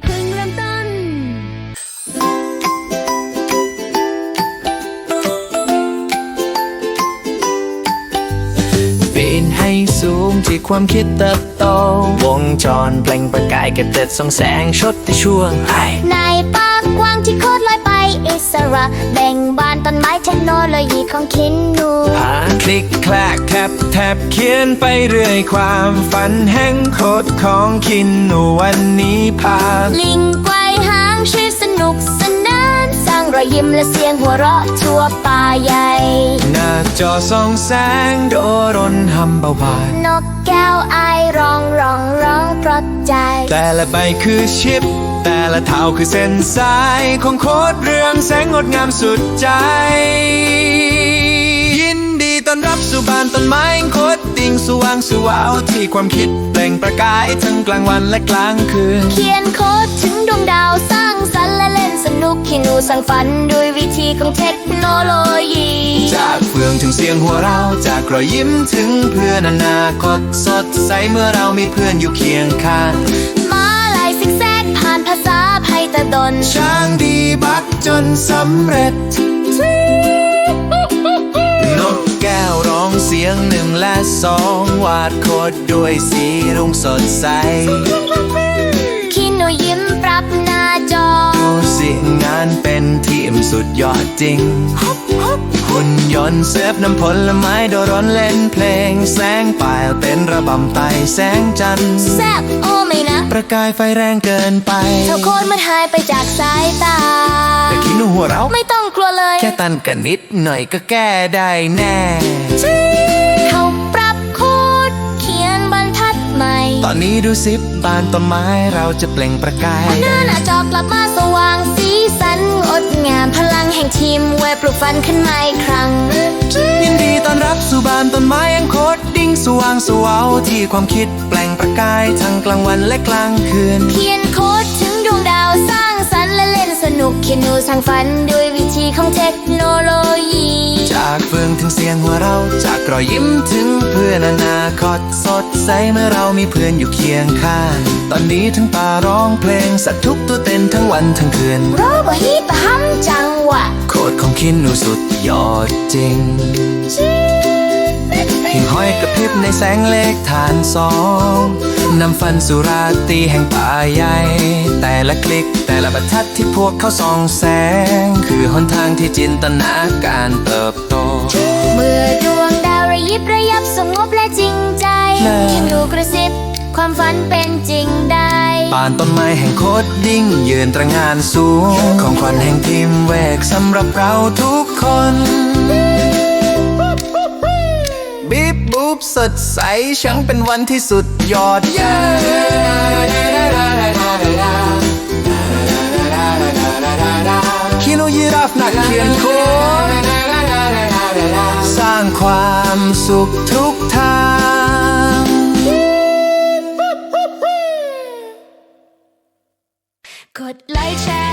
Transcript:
เพิ่งเริ่มต้น ปีนให้สูงที่ความคิดเติบโต วงจรเปล่งประกายกระเติดส่องแสงชดในช่วงไอในปา ระแบ่งบานต้นไม้เทคโนโลยีของคินนูผาคลิกแคลกแทบแทบเขียนไปเรื่อยความฝันแห่งโคตรของคินหนูวันนี้พา ลิงไกวหางชื่อสนุกสนานสร้างรอยยิ้มและเสียงหัวเราะทั่วป่าใหญ่ หน้าจอส่องแสงโดรนหำเบาบานนกแก้วไอร้องร้องร้องเพราะใจ แต่ละใบคือชิป แต่ละเท้าคือเส้นสายของโคตรเรืองแสงงดงามสุดใจ ยินดีต้อนรับสู่บ้านต้นไม้โคตรติงสว่างสวาวที่ความคิดเปล่งประกายทั้งกลางวันและกลางคืน เขียนโคดถึงดวงดาวสร้างสรรค์และเล่นสนุกคินูสร้างฝันด้วยวิธีของเทคโนโลยี จากเฟืองถึงเสียงหัวเราจากรอยยิ้มถึงเพื่อนอนาคตสดใสเมื่อเรามีเพื่อนอยู่เคียงข้างานภาษาไทยตะดน ช้างดีบักจนสำเร็จ นกแก้วร้องเสียงหนึ่งและสองวาดโคดด้วยสีรุ้งสดใสคินูยิ้มปรับหน้าจอ ดูสิงานเป็นทีมสุดยอดจริง หุ่นยนต์เซฟน้ำผลไม้โดรนเล่นเพลง แสงปลายเต้นระบำไต่แสงจันทร์แซบโอ้ไม่นะ ประกายไฟแรงเกินไปเท่าโคนมันหายไปจากสายตา แต่คิดหัวเราไม่ต้องกลัวเลย แค่ตันกันนิดหน่อยก็แก้ได้แน่ ตอนนี้ดูสิบบานต้นไม้เราจะเปล่งประกายหน้าหน้าจอกลับมาสว่างสีสันงดงามพลังแห่งทีมเวบปลุกฟันขึ้นมาอีกครั้ง ยินดีต้อนรับสู่บ้านต้นไม้ยังโคตรดิ้งสว่างสวาวที่ความคิดแปลงประกายทั้งกลางวันและกลางคืนเขียนโค้ดถึงดวงดาวสร้างสรรค์และเล่นสนุกคินูสร้างฝันด้วยวิธีของเทคโนโลยี จากเฟืองถึงเสียงหัวเรา จากรอยยิ้มถึงเพื่อนอนาคตสด ใสเมื่อเรามีเพื่อนอยู่เคียงข้าง ตอนนี้ทั้งป่าร้องเพลง สัตว์ทุกตัวเต้นทั้งวันทั้งคืนโรบอฮีปะฮัมจังหวะโคตรของคินหนูสุดยอดจริงหิ่งห้อยกระพริบในแสงเลขฐานสองนำฟันสุราตรีแห่งป่าใหญ่ แต่ละคลิกแต่ละบรรทัดที่พวกเขาส่องแสง คือหนทางที่จินตนาการเติบโต เมื่อดวงดาวระยิบระยับสงบและจริง ใจและคินูกระซิบความฝันเป็นจริงได้ป่านต้นไม้แห่งโคดดิ้งยืนตระหงานสูง ของขวัญแห่งทีมเวกสำหรับเราทุกคนบีบบูบสดใสช่างเป็นวันที่สุดยอดเย้คิโนยีราฟนักเขียนโค้ดสร้างความสุขทุกทา light shine.